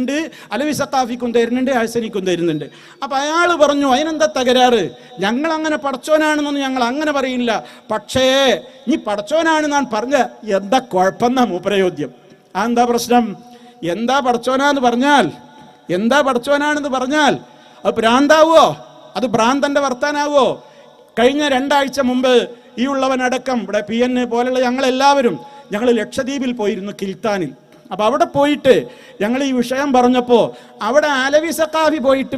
ഉണ്ട് അലവി സത്താഫിക്കും തരുന്നുണ്ട് ഹസനിക്കും തരുന്നുണ്ട്. അപ്പം അയാൾ പറഞ്ഞു അതിനെന്താ തകരാറ്? ഞങ്ങൾ അങ്ങനെ പടച്ചോനാണെന്നൊന്നും ഞങ്ങൾ അങ്ങനെ പറയില്ല. പക്ഷേ നീ പടച്ചോനാണ് ഞാൻ പറഞ്ഞ എന്താ കുഴപ്പമെന്നാ മൂപ്പരയോദ്യം ആ എന്താ പ്രശ്നം? എന്താ പടച്ചോനാന്ന് പറഞ്ഞാൽ എന്താ പടച്ചോനാണെന്ന് പറഞ്ഞാൽ അത് ഭ്രാന്താവോ അത് ഭ്രാന്തന്റെ വർത്താനാവോ കഴിഞ്ഞ രണ്ടാഴ്ച മുമ്പ് ഈ ഉള്ളവനടക്കം ഇവിടെ പി എൻ പോലുള്ള ഞങ്ങളെല്ലാവരും ഞങ്ങൾ ലക്ഷദ്വീപിൽ പോയിരുന്നു കിൽത്താനിൽ. അപ്പൊ അവിടെ പോയിട്ട് ഞങ്ങൾ ഈ വിഷയം പറഞ്ഞപ്പോൾ അവിടെ അലവി സക്കാഫി പോയിട്ട്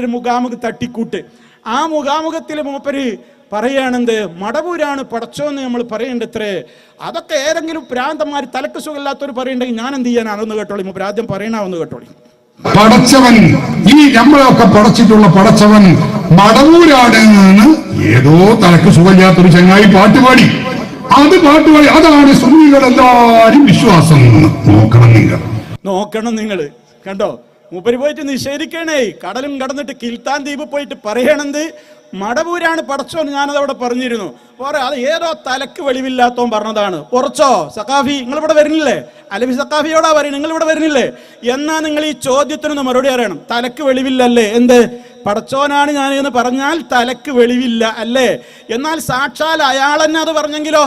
ഒരു മുഖാമുഖ തട്ടിക്കൂട്ട്. ആ മുഖാമുഖത്തിൽ മൂപ്പര് പറയുകയാണെന്ത് മടവൂരാണ് പടച്ചോന്ന് നമ്മൾ പറയേണ്ടത്രേ. അതൊക്കെ ഏതെങ്കിലും പ്രാന്തന്മാർ തലക്ക് സുഖമില്ലാത്തവർ പറയണ്ടെങ്കിൽ ഞാൻ എന്ത് ചെയ്യാനാണെന്ന് കേട്ടോളി. മൂപ്പര് ആദ്യം പറയണമെന്ന് കേട്ടോളി. പടച്ചവൻ ഈ നമ്മളൊക്കെ പടച്ചിട്ടുള്ള പടച്ചവൻ മടവൂരാണ് ഏതോ തലക്ക് സുഖമില്ലാത്തൊരു ചങ്ങായി പാട്ടുപാടി അത് പാട്ടുപാടി അതാണ് സുന്നികളെല്ലാരും വിശ്വാസം. നോക്കണം നിങ്ങൾ നോക്കണം നിങ്ങൾ കണ്ടോ? മുപ്പരി പോയിട്ട് നിഷേധിക്കണേ. കടലും കടന്നിട്ട് കിൽത്താൻ ദ്വീപ് പോയിട്ട് പറയണത് മടവൂരാണ് പടച്ചോന്ന് ഞാനത് അവിടെ പറഞ്ഞിരുന്നു. പോരെ അത് ഏതോ തലക്ക് വെളിവില്ലാത്തവൻ പറഞ്ഞതാണ്. ഉറച്ചോ? സഖാഫി നിങ്ങൾ ഇവിടെ വരുന്നില്ലേ? അലവി സഖാഫിയോടാ പറയും നിങ്ങൾ ഇവിടെ വരുന്നില്ലേ? എന്നാ നിങ്ങൾ ഈ ചോദ്യത്തിനൊന്ന് മറുപടി അറിയണം തലക്ക് വെളിവില്ലല്ലേ? എന്ത്? പടച്ചോനാണ് ഞാൻ എന്ന് പറഞ്ഞാൽ തലക്ക് വെളിവില്ല അല്ലേ? എന്നാൽ സാക്ഷാൽ അയാൾ തന്നെ അത് പറഞ്ഞെങ്കിലോ?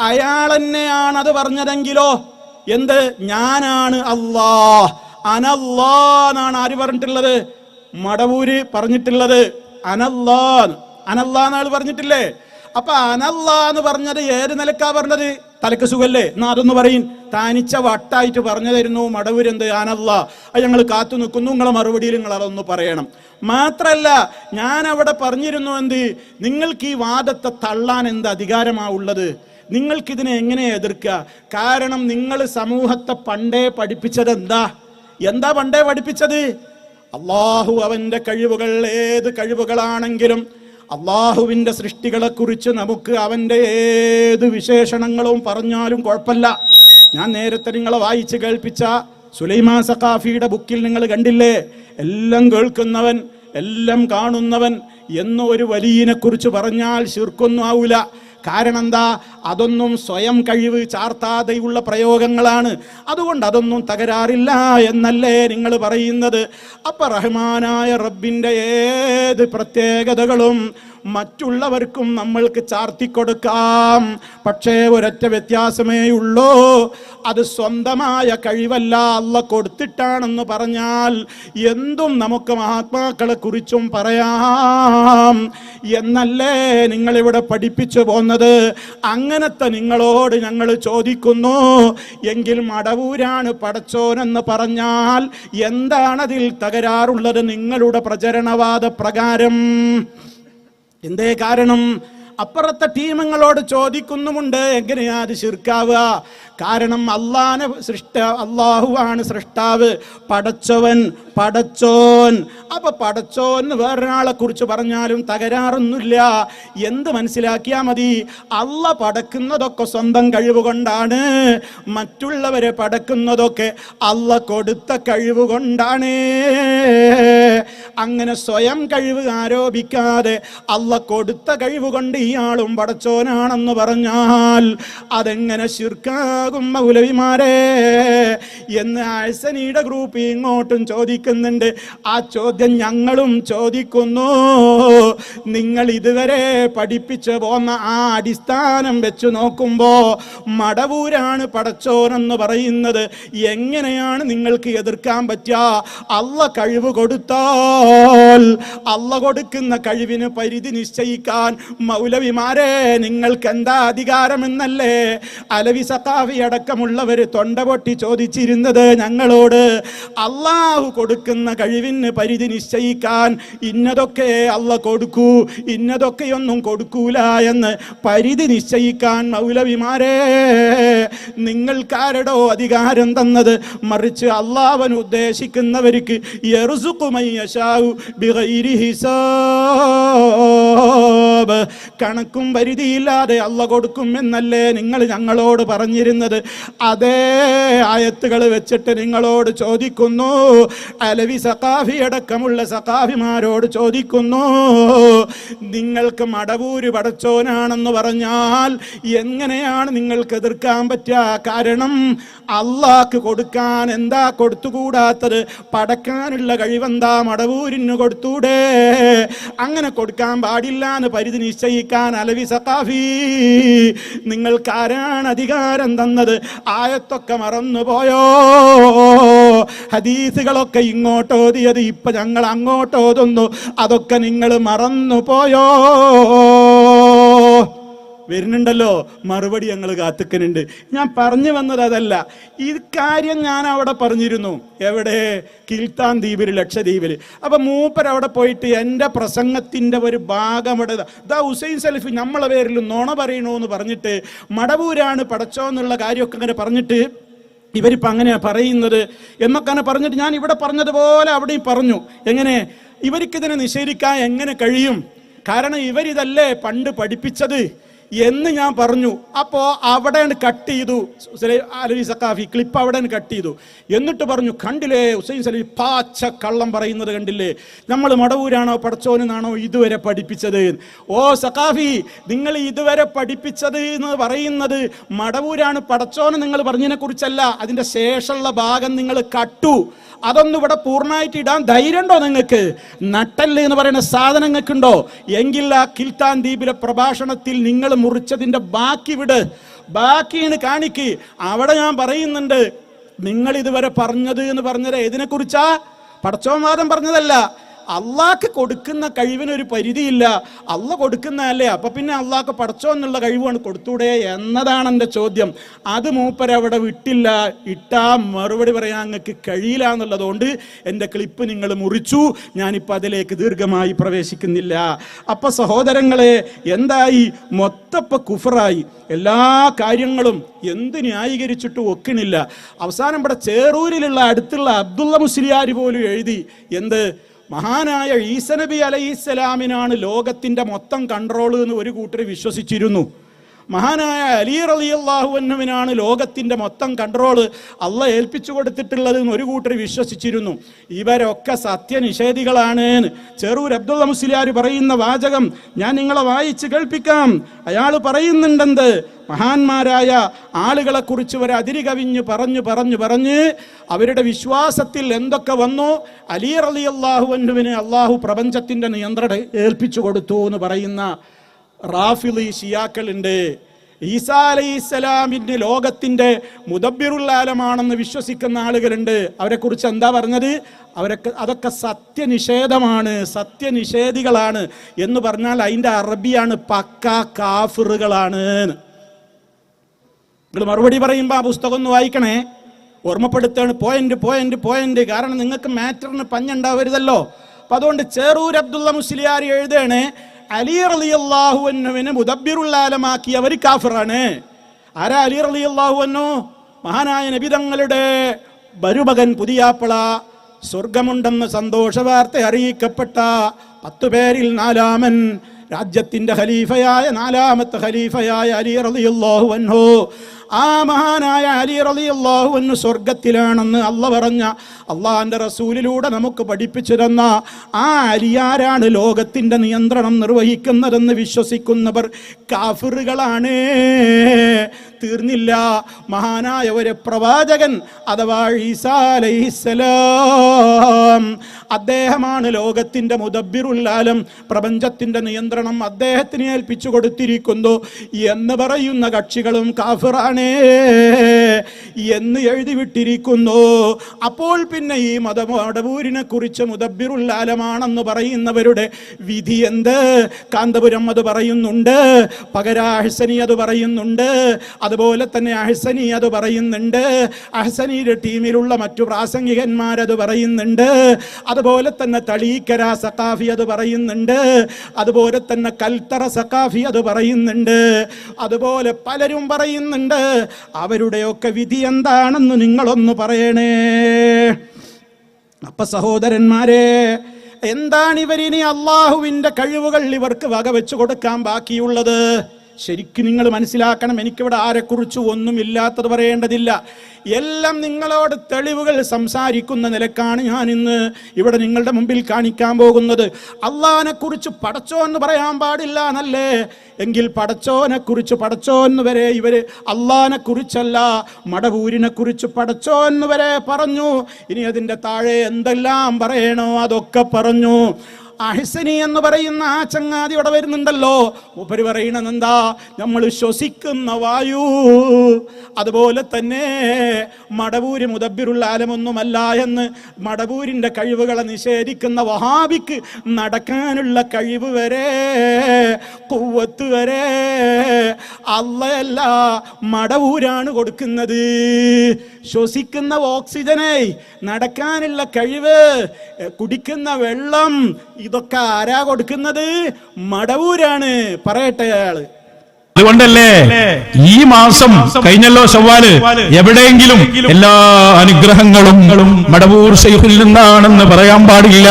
അയാൾ തന്നെയാണ് അത് പറഞ്ഞതെങ്കിലോ? എന്ത്? ഞാനാണ് അല്ലാ അനല്ലാ എന്നാണ് ആര് പറഞ്ഞിട്ടുള്ളത്? മടവൂര് പറഞ്ഞിട്ടുള്ളത് അനല്ലാ അനല്ലാ എന്നാൾ പറഞ്ഞിട്ടില്ലേ? അപ്പൊ അനല്ലാ എന്ന് പറഞ്ഞത് ഏത് നിലക്കാ പറഞ്ഞത്? തലക്ക് സുഖല്ലേ? എന്നാ അതൊന്ന് പറയും. താനിച്ച വട്ടായിട്ട് പറഞ്ഞു തരുന്നു മടവൂരെന്ത് അനല്ലാ. അത് ഞങ്ങൾ കാത്തു നിൽക്കുന്നു. നിങ്ങളെ മറുപടിയിൽ നിങ്ങൾ അതൊന്ന് പറയണം. മാത്രല്ല ഞാൻ അവിടെ പറഞ്ഞിരുന്നു എന്ത്? നിങ്ങൾക്ക് ഈ വാദത്തെ തള്ളാൻ എന്ത് അധികാരമാ ഉള്ളത്? നിങ്ങൾക്കിതിനെ എങ്ങനെ എതിർക്കുക കാരണം നിങ്ങൾ സമൂഹത്തെ പണ്ടേ പഠിപ്പിച്ചത് എന്താ എന്താ പണ്ടേ പഠിപ്പിച്ചത്? അള്ളാഹു അവന്റെ കഴിവുകൾ ഏത് കഴിവുകളാണെങ്കിലും അള്ളാഹുവിന്റെ സൃഷ്ടികളെ കുറിച്ച് നമുക്ക് അവന്റെ ഏത് വിശേഷണങ്ങളും പറഞ്ഞാലും കുഴപ്പമില്ല. ഞാൻ നേരത്തെ നിങ്ങളെ വായിച്ച് കേൾപ്പിച്ച സുലൈമാ സഖാഫിയുടെ ബുക്കിൽ നിങ്ങൾ കണ്ടില്ലേ? എല്ലാം കേൾക്കുന്നവൻ എല്ലാം കാണുന്നവൻ എന്ന ഒരു വലിയനെ കുറിച്ച് പറഞ്ഞാൽ ശിർക്കൊന്നും ആവൂല. കാരണം എന്താ അതൊന്നും സ്വയം കഴിവ് ചാർത്താതെയുള്ള പ്രയോഗങ്ങളാണ്. അതുകൊണ്ട് അതൊന്നും തകരാറില്ല എന്നല്ലേ നിങ്ങൾ പറയുന്നത്? അപ്പൊ റഹ്മാനായ റബ്ബിന്റെ ഏത് പ്രത്യേകതകളും മറ്റുള്ളവർക്കും നമ്മൾക്ക് ചാർത്തിക്കൊടുക്കാം പക്ഷേ ഒരൊറ്റ വ്യത്യാസമേ ഉള്ളൂ. അത് സ്വന്തമായ കഴിവല്ല അല്ല കൊടുത്തിട്ടാണെന്ന് പറഞ്ഞാൽ എന്തും നമുക്ക് മഹാത്മാക്കളെ കുറിച്ചും പറയാം. എന്നല്ലേ നിങ്ങളിവിടെ പഠിപ്പിച്ചു പോന്നത്? അങ്ങനത്തെ നിങ്ങളോട് ഞങ്ങൾ ചോദിക്കുന്നു. എങ്കിൽ മടവൂരാണ് പടച്ചോനെന്ന് പറഞ്ഞാൽ എന്താണതിൽ തകരാറുള്ളത് നിങ്ങളുടെ പ്രചരണവാദ പ്രകാരം എന്തേ കാരണം? അപ്പുറത്തെ ടീമുകളോട് ചോദിക്കുന്നുമുണ്ട് എങ്ങനെയാ അത് ശിർക്കാവുക? കാരണം അള്ളാനെ സൃഷ്ട അള്ളാഹുവാണ് സൃഷ്ടാവ്. പടച്ചവൻ പടച്ചോൻ. അപ്പൊ പടച്ചോൻ വേറൊരാളെ കുറിച്ച് പറഞ്ഞാലും തകരാറൊന്നുമില്ല. എന്ത് മനസ്സിലാക്കിയാ മതി? അള്ള പടക്കുന്നതൊക്കെ സ്വന്തം കഴിവുകൊണ്ടാണ് മറ്റുള്ളവരെ പടക്കുന്നതൊക്കെ അള്ള കൊടുത്ത കഴിവ് കൊണ്ടാണ്. അങ്ങനെ സ്വയം കഴിവ് ആരോപിക്കാതെ അല്ല കൊടുത്ത കഴിവ് കൊണ്ട് ഇയാളും പടച്ചോനാണെന്ന് പറഞ്ഞാൽ അതെങ്ങനെ ശിർക്കാകും മൗലവിമാരെ? എന്ന് ആഴ്സനിയുടെ ഗ്രൂപ്പ് ഇങ്ങോട്ടും ചോദിക്കുന്നുണ്ട്. ആ ചോദ്യം ഞങ്ങളും ചോദിക്കുന്നു. നിങ്ങൾ ഇതുവരെ പഠിപ്പിച്ചു പോന്ന ആ അടിസ്ഥാനം വെച്ച് നോക്കുമ്പോൾ മടവൂരാണ് പടച്ചോനെന്ന് പറയുന്നത്. എങ്ങനെയാണ് നിങ്ങൾക്ക് എതിർക്കാൻ പറ്റുക അല്ല കഴിവ് കൊടുത്താൽ അല്ല കൊടുക്കുന്ന കഴിവിന് പരിധി നിശ്ചയിക്കാൻ മൗലവിമാരെ നിങ്ങൾക്ക് എന്താ അധികാരമെന്നല്ലേ? അലവി സത്താവി അടക്കമുള്ളവർ തൊണ്ട പൊട്ടി ചോദിച്ചിരുന്നത് ഞങ്ങളോട് അള്ളാഹു കൊടുക്കുന്ന കഴിവിന് പരിധി നിശ്ചയിക്കാൻ ഇന്നതൊക്കെ അല്ല കൊടുക്കൂ ഇന്നതൊക്കെയൊന്നും കൊടുക്കൂല എന്ന് പരിധി നിശ്ചയിക്കാൻ മൗലവിമാരെ നിങ്ങൾക്കാരടോ അധികാരം തന്നത്? മറിച്ച് അള്ളാവൻ ഉദ്ദേശിക്കുന്നവർക്ക് യശാഉ ബിഗൈരി ഹിസാബ് കണക്കും പരിധിയില്ലാതെ അല്ല കൊടുക്കും എന്നല്ലേ നിങ്ങൾ ഞങ്ങളോട് പറഞ്ഞിരുന്നത്? അതേ ആയത്തുകൾ വെച്ചിട്ട് നിങ്ങളോട് ചോദിക്കുന്നു. അലവി സഖാഫി അടക്കമുള്ള സഖാഫിമാരോട് ചോദിക്കുന്നു. നിങ്ങൾക്ക് മടവൂര് പടച്ചോനാണെന്ന് പറഞ്ഞാൽ എങ്ങനെയാണ് നിങ്ങൾക്ക് എതിർക്കാൻ പറ്റുക? കാരണം അള്ളാക്ക് കൊടുക്കാൻ എന്താ കൊടുത്തുകൂടാത്തത്? പടക്കാനുള്ള കഴിവെന്താ മടവൂരിന് കൊടുത്തൂടെ? അങ്ങനെ കൊടുക്കാൻ പാടില്ല എന്ന് പരിധി നിശ്ചയിക്കാൻ അലവി സഖാഫി. നിങ്ങൾക്ക് ആരാണ് അധികാരം തന്നത്? ആയത്തൊക്കെ മറന്നുപോയോ? ഹദീസുകളൊക്കെ ഇങ്ങോട്ടോതിയത് ഇപ്പൊ ഞങ്ങൾ അങ്ങോട്ടോതുന്നു അതൊക്കെ നിങ്ങൾ മറന്നുപോയോ? വരുന്നുണ്ടല്ലോ. മറുപടി ഞങ്ങൾ കാത്തുക്കനുണ്ട് ഞാൻ പറഞ്ഞു വന്നത് അതല്ല. ഈ കാര്യം ഞാൻ അവിടെ പറഞ്ഞിരുന്നു. എവിടെ? കിൽത്താൻ ദ്വീപിൽ ലക്ഷദ്വീപിൽ. അപ്പൊ മൂപ്പർ അവിടെ പോയിട്ട് എന്റെ പ്രസംഗത്തിന്റെ ഒരു ഭാഗം അവിടെ ദാ ഹുസൈൻ സലഫി നമ്മളെ പേരിൽ നുണ പറയണോ എന്ന് പറഞ്ഞിട്ട് മടവൂരാണ് പടച്ചോ എന്നുള്ള കാര്യമൊക്കെ അങ്ങനെ പറഞ്ഞിട്ട് ഇവരിപ്പോൾ അങ്ങനെയാ പറയുന്നത് എന്നൊക്കെ അങ്ങനെ പറഞ്ഞിട്ട് ഞാൻ ഇവിടെ പറഞ്ഞതുപോലെ അവിടെയും പറഞ്ഞു. എങ്ങനെ? ഇവർക്കിതിനെ നിഷേധിക്കാൻ എങ്ങനെ കഴിയും? കാരണം ഇവരിതല്ലേ പണ്ട് പഠിപ്പിച്ചത്? എന്ന് ഞാൻ പറഞ്ഞു. അപ്പോൾ അവിടെ കട്ട് ചെയ്തു. അലവി സക്കാഫി ക്ലിപ്പ് അവിടെ കട്ട് ചെയ്തു. എന്നിട്ട് പറഞ്ഞു കണ്ടില്ലേ ഹുസൈൻ സലീം പാച്ച കള്ളം പറയുന്നത് കണ്ടില്ലേ? നമ്മൾ മടവൂരാണോ പടച്ചോനെന്നാണോ ഇതുവരെ പഠിപ്പിച്ചത്? ഓ സക്കാഫി നിങ്ങൾ ഇതുവരെ പഠിപ്പിച്ചത് എന്ന് പറയുന്നത് മടവൂരാണ് പടച്ചോന് നിങ്ങൾ പറഞ്ഞതിനെ കുറിച്ചല്ല. അതിന്റെ ശേഷമുള്ള ഭാഗം നിങ്ങൾ കട്ടു. അതൊന്നും ഇവിടെ പൂർണമായിട്ട് ഇടാൻ ധൈര്യമുണ്ടോ നിങ്ങൾക്ക്? നട്ടൽ എന്ന് പറയുന്ന സാധനങ്ങൾക്കുണ്ടോ എങ്കിൽ ആ കിൽത്താൻ ദ്വീപിലെ പ്രഭാഷണത്തിൽ നിങ്ങൾ മുറിച്ചതിന്റെ ബാക്കി വിട്. ബാക്കിയാണ് കാണിക്ക്. അവിടെ ഞാൻ പറയുന്നുണ്ട് നിങ്ങൾ ഇതുവരെ പറഞ്ഞത് എന്ന് പറഞ്ഞത് ഏതിനെക്കുറിച്ചാ? പടച്ചോൻവാദം പറഞ്ഞതല്ല. അള്ളാഹ്ക്ക് കൊടുക്കുന്ന കഴിവിനൊരു പരിധിയില്ല. അള്ള കൊടുക്കുന്നതല്ലേ? അപ്പൊ പിന്നെ അള്ളാഹ്ക്ക് പടച്ചോ എന്നുള്ള കഴിവാണ് കൊടുത്തൂടെ എന്നതാണ് എന്റെ ചോദ്യം. അത് മൂപ്പരവിടെ വിട്ടില്ല. ഇട്ടാ മറുപടി പറയാൻ അങ്ങക്ക് കഴിയില്ല എന്നുള്ളതുകൊണ്ട് എന്റെ ക്ലിപ്പ് നിങ്ങൾ മുറിച്ചു. ഞാനിപ്പോൾ അതിലേക്ക് ദീർഘമായി പ്രവേശിക്കുന്നില്ല. അപ്പൊ സഹോദരങ്ങളെ എന്തായി? മൊത്തപ്പ കുഫറായി. എല്ലാ കാര്യങ്ങളും എന്ത് ന്യായീകരിച്ചിട്ട് ഒക്കണില്ല. അവസാനം ഇവിടെ ചേറൂരിലുള്ള അടുത്തുള്ള അബ്ദുള്ള മുസ്ലിയാർ പോലും എഴുതി. എന്ത്? മഹാനായ ഈസനബി അലൈഹിസ്സലാമിനാണ് ലോകത്തിന്റെ മൊത്തം കൺട്രോൾ എന്ന് ഒരു കൂട്ടർ വിശ്വസിച്ചിരുന്നു. മഹാനായ അലി റളിയല്ലാഹുവിനാണ് ലോകത്തിന്റെ മൊത്തം കൺട്രോൾ അല്ല ഏൽപ്പിച്ചു കൊടുത്തിട്ടുള്ളത് എന്ന് ഒരു കൂട്ടർ വിശ്വസിച്ചിരുന്നു. ഇവരൊക്കെ സത്യനിഷേധികളാണ്. ചെറൂർ അബ്ദുള്ള മുസ്ലിയാർ പറയുന്ന വാചകം ഞാൻ നിങ്ങളെ വായിച്ച് കേൾപ്പിക്കാം. അയാൾ പറയുന്നുണ്ടെന്ത്? മഹാന്മാരായ ആളുകളെ കുറിച്ച് ഒരു അതിരി കവിഞ്ഞ് പറഞ്ഞു പറഞ്ഞു പറഞ്ഞ് അവരുടെ വിശ്വാസത്തിൽ എന്തൊക്കെ വന്നു? അലി റലി അള്ളാഹുവിന് അള്ളാഹു പ്രപഞ്ചത്തിന്റെ നിയന്ത്രണം ഏൽപ്പിച്ചു കൊടുത്തു എന്ന് പറയുന്ന റാഫിലി ഷിയാക്കളുണ്ട്. ഈസാ അലൈഹി സ്വലാമിന്റെ ലോകത്തിന്റെ മുദബിറുല്ലാലമാണെന്ന് വിശ്വസിക്കുന്ന ആളുകളുണ്ട്. അവരെക്കുറിച്ച് എന്താ പറഞ്ഞത്? അവരൊക്കെ അതൊക്കെ സത്യനിഷേധമാണ് സത്യനിഷേധികളാണ് എന്ന് പറഞ്ഞാൽ അതിന്റെ അറബിയാണ് പക്ക കാഫിറുകളാണ്. നിങ്ങൾ മറുപടി പറയുമ്പോൾ ആ പുസ്തകം ഒന്ന് വായിക്കണേ. ഓർമ്മപ്പെടുത്താണ് പോയിന്റ് പോയിന്റ് പോയിന്റ് കാരണം നിങ്ങൾക്ക് മാറ്ററിന് പഞ്ഞുണ്ടാവരുതല്ലോ. അപ്പൊ അതുകൊണ്ട് ചേറൂർ അബ്ദുള്ള മുസ്ലിയാർ എഴുതാണ് അലി റലി അള്ളാഹുവിനെ മുദബിറുല്ലാലമാക്കിയവർ കാഫിറാണ്. ആരാ അലി അലി അള്ളാഹു അന്നു മഹാനായ നബിതങ്ങളുടെ ബരുമകൻ പുതിയാപ്പള സ്വർഗമുണ്ടെന്ന് സന്തോഷ വാർത്ത അറിയിക്കപ്പെട്ട പത്തു പേരിൽ നാലാമൻ രാജ്യത്തിന്റെ ഖലീഫയായ നാലാമത്തെ ഖലീഫയായ അലി റളിയല്ലാഹു അൻഹു. ആ മഹാനായ അലി റളിയല്ലാഹു അൻഹു സ്വർഗത്തിലാണെന്ന് അല്ല പറഞ്ഞ അള്ളാഹാന്റെ റസൂലിലൂടെ നമുക്ക് പഠിപ്പിച്ചു തന്ന ആ അലിയാരാണ് ലോകത്തിന്റെ നിയന്ത്രണം നിർവഹിക്കുന്നതെന്ന് വിശ്വസിക്കുന്നവർ കാഫിറുകളാണ്. തീർന്നില്ല. മഹാനായ ഒരു പ്രവാചകൻ അഥവാ ഈസാ അലൈഹിസ്സലാം അദ്ദേഹമാണ് ലോകത്തിന്റെ മുദബിറുല്ലാലം പ്രപഞ്ചത്തിന്റെ നിയന്ത്രണം അദ്ദേഹത്തിന് ഏൽപ്പിച്ചു കൊടുത്തിരിക്കുന്നു എന്ന് പറയുന്ന കക്ഷികളും കാഫിറാണേ. എന്ന് എഴുതി വിട്ടിരിക്കുന്നു അപ്പോൾ പിന്നെ ഈ മതമടവൂരിനെ കുറിച്ച് മുതബിറുല്ലാലമാണെന്ന് പറയുന്നവരുടെ വിധി എന്ത്? കാന്തപുരം അത് പറയുന്നുണ്ട് പകര അത് പറയുന്നുണ്ട് അതുപോലെ തന്നെ അഹ്സനി അത് പറയുന്നുണ്ട് അഹ്സനിയുടെ ടീമിലുള്ള മറ്റു പ്രാസംഗികന്മാരത് പറയുന്നുണ്ട് അതുപോലെ തന്നെ തളീക്കര സഖാഫി അത് പറയുന്നുണ്ട് അതുപോലെ തന്നെ കൽത്തറ സഖാഫി അത് പറയുന്നുണ്ട് അതുപോലെ പലരും പറയുന്നുണ്ട് അവരുടെയൊക്കെ വിധി എന്താണെന്ന് നിങ്ങളൊന്ന് പറയണേ. അപ്പ സഹോദരന്മാരെ എന്താണ് ഇവരിനി അള്ളാഹുവിന്റെ കഴിവുകൾ ഇവർക്ക് വകവെച്ചു കൊടുക്കാൻ ബാക്കിയുള്ളത്? ശരിക്കും നിങ്ങൾ മനസ്സിലാക്കണം എനിക്കിവിടെ ആരെക്കുറിച്ച് ഒന്നും ഇല്ലാത്തത് പറയേണ്ടതില്ല. എല്ലാം നിങ്ങളോട് തെളിവുകൾ സംസാരിക്കുന്ന നിലക്കാണ് ഞാൻ ഇന്ന് ഇവിടെ നിങ്ങളുടെ മുമ്പിൽ കാണിക്കാൻ പോകുന്നത്. അള്ളഹാനെക്കുറിച്ച് കുറിച്ച് പടച്ചോ എന്ന് പറയാൻ പാടില്ല എന്നല്ലേ? എങ്കിൽ പടച്ചോനെ കുറിച്ച് പടച്ചോ എന്ന് വരെ ഇവർ അള്ളഹാനെക്കുറിച്ചല്ല കുറിച്ചല്ല മടവൂരിനെ കുറിച്ച് പടച്ചോ എന്ന് വരെ പറഞ്ഞു. ഇനി അതിന്റെ താഴെ എന്തെല്ലാം പറയണോ അതൊക്കെ പറഞ്ഞു. അഹിസനി എന്ന് പറയുന്ന ആ ചങ്ങാതി ഇവിടെ വരുന്നുണ്ടല്ലോ. ഉപരി പറയണത് എന്താ നമ്മൾ ശ്വസിക്കുന്ന വായു. അതുപോലെ തന്നെ മടവൂര് മുതബിറുള്ള ആലമൊന്നുമല്ല എന്ന് മടവൂരിന്റെ കഴിവുകളെ നിഷേധിക്കുന്ന വഹാബിക്ക് നടക്കാനുള്ള കഴിവ് വരെ കുവത്ത് വരെ അല്ലയല്ല മടവൂരാണ് കൊടുക്കുന്നത്. ശ്വസിക്കുന്ന ഓക്സിജനെ നടക്കാനുള്ള കഴിവ് കുടിക്കുന്ന വെള്ളം ഇതൊക്കെ ആരാ കൊടുക്കുന്നത്? മടവൂരാണ്. പറയട്ടെ അയാൾ. അതുകൊണ്ടല്ലേ ഈ മാസം കഴിഞ്ഞല്ലോ ചൊവ്വാൽ എവിടെയെങ്കിലും എല്ലാ അനുഗ്രഹങ്ങളും മടവൂർ ശൈഖുൽ നിന്നാണെന്ന് പറയാൻ പാടില്ല.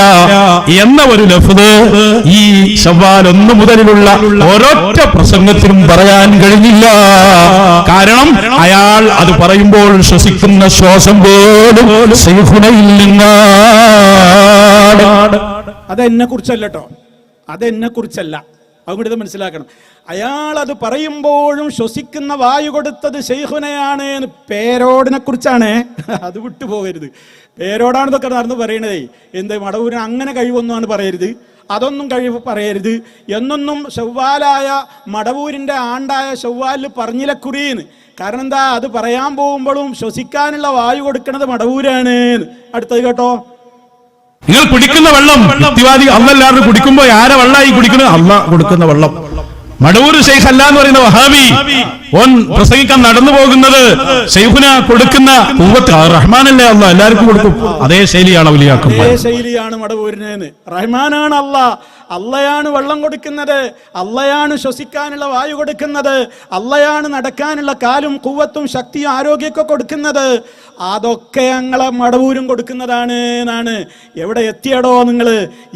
എന്ന ഒരു ലഫ്ത് ഈ ചൊവ്വാൽ ഒന്ന് മുതലുള്ള ഒരൊറ്റ പ്രസംഗത്തിനും പറയാൻ കഴിഞ്ഞില്ല കാരണം അയാൾ അത് പറയുമ്പോൾ ശ്വസിക്കുന്ന ശ്വാസം പോലും ശൈഖുനയിൽ നിന്നാണ്. അതെന്നെ കുറിച്ചല്ല കേട്ടോ അതെന്നെ കുറിച്ചല്ല ഇത് മനസ്സിലാക്കണം. അയാൾ അത് പറയുമ്പോഴും ശ്വസിക്കുന്ന വായു കൊടുത്തത് ഷെയ്ഖുനയാണ് പേരോടിനെ കുറിച്ചാണ് അത് വിട്ടുപോകരുത്. പേരോടാണ് നടന്ന് പറയണതേ. എന്ത് മടവൂരിന് അങ്ങനെ കഴിവൊന്നുമാണ് പറയരുത്. അതൊന്നും കഴിവ് പറയരുത്. എന്നൊന്നും ചൊവ്വാലായ മടവൂരിന്റെ ആണ്ടായ ചൊവ്വാലിൽ പറഞ്ഞില്ല കുറിയെന്ന് കാരണം എന്താ അത് പറയാൻ പോകുമ്പോഴും ശ്വസിക്കാനുള്ള വായു കൊടുക്കുന്നത് മടവൂരാണ് അടുത്തത് കേട്ടോ. നിങ്ങൾ കുടിക്കുന്ന വെള്ളം യുക്തിവാദി അല്ലല്ലാതെ കുടിക്കുമ്പോ ആരെ വെള്ളമായി കുടിക്കുന്നത്? അല്ല കൊടുക്കുന്ന വെള്ളം. മടവൂർ ഷെയ്ഖ് അല്ല എന്ന് പറയുന്ന വഹാബി. പ്രസംഗിക്കാൻ നടന്നു പോകുന്നത് ഷെയ്ഫുന കൊടുക്കുന്ന റഹ്മാനല്ലേ അല്ല എല്ലാവർക്കും കൊടുക്കും. അതേ ശൈലിയാണ് അതേ ശൈലിയാണ് മടവൂരിനേന്ന്. റഹ്മാനാണ് അല്ല അള്ളയാണ് വെള്ളം കൊടുക്കുന്നത്. അള്ളയാണ് ശ്വസിക്കാനുള്ള വായു കൊടുക്കുന്നത്. അള്ളയാണ് നടക്കാനുള്ള കാലും കുവത്തും ശക്തിയും ആരോഗ്യമൊക്കെ കൊടുക്കുന്നത്. അതൊക്കെ ഞങ്ങളെ മടവൂരും കൊടുക്കുന്നതാണ് എന്നാണ്. എവിടെ എത്തിയടോ നിങ്ങൾ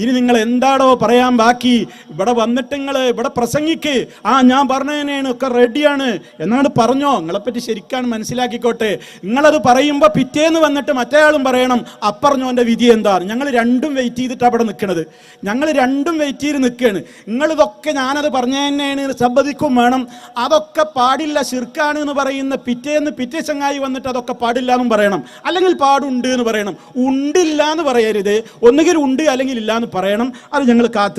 ഇനി നിങ്ങൾ എന്താടോ പറയാൻ ബാക്കി? ഇവിടെ വന്നിട്ട് നിങ്ങൾ ഇവിടെ പ്രസംഗിക്ക്. ആ ഞാൻ പറഞ്ഞതിനാണ് ഒക്കെ റെഡിയാണ് എന്നാണ് പറഞ്ഞോ? നിങ്ങളെപ്പറ്റി ശരിക്കാണ് മനസ്സിലാക്കിക്കോട്ടെ. നിങ്ങളത് പറയുമ്പോൾ പിറ്റേന്ന് വന്നിട്ട് മറ്റേയാളും പറയണം അപ്പറഞ്ഞോന്റെ വിധി എന്താണ് ഞങ്ങൾ രണ്ടും വെയിറ്റ് ചെയ്തിട്ട് അവിടെ നിൽക്കണത് ഞങ്ങൾ രണ്ടും വെയിറ്റ് ചെയ്ത് നിൽക്കുകയാണ് നിങ്ങളിതൊക്കെ ഞാനത് പറഞ്ഞു തന്നെയാണ് സമ്മതിക്കും വേണം. അതൊക്കെ പാടില്ല ശിർക്കാണ് എന്ന് പറയുന്ന പിറ്റേന്ന് പിറ്റേ ചങ്ങായി വന്നിട്ട് അതൊക്കെ പാടില്ല എന്നും പറയണം. അല്ലെങ്കിൽ പാടുണ്ട് എന്ന് പറയണം. ഉണ്ടില്ല എന്ന് പറയരുത്. ഒന്നുകിൽ ഉണ്ട് അല്ലെങ്കിൽ ഇല്ല എന്ന് പറയണം. അത് ഞങ്ങൾ കാത്ത്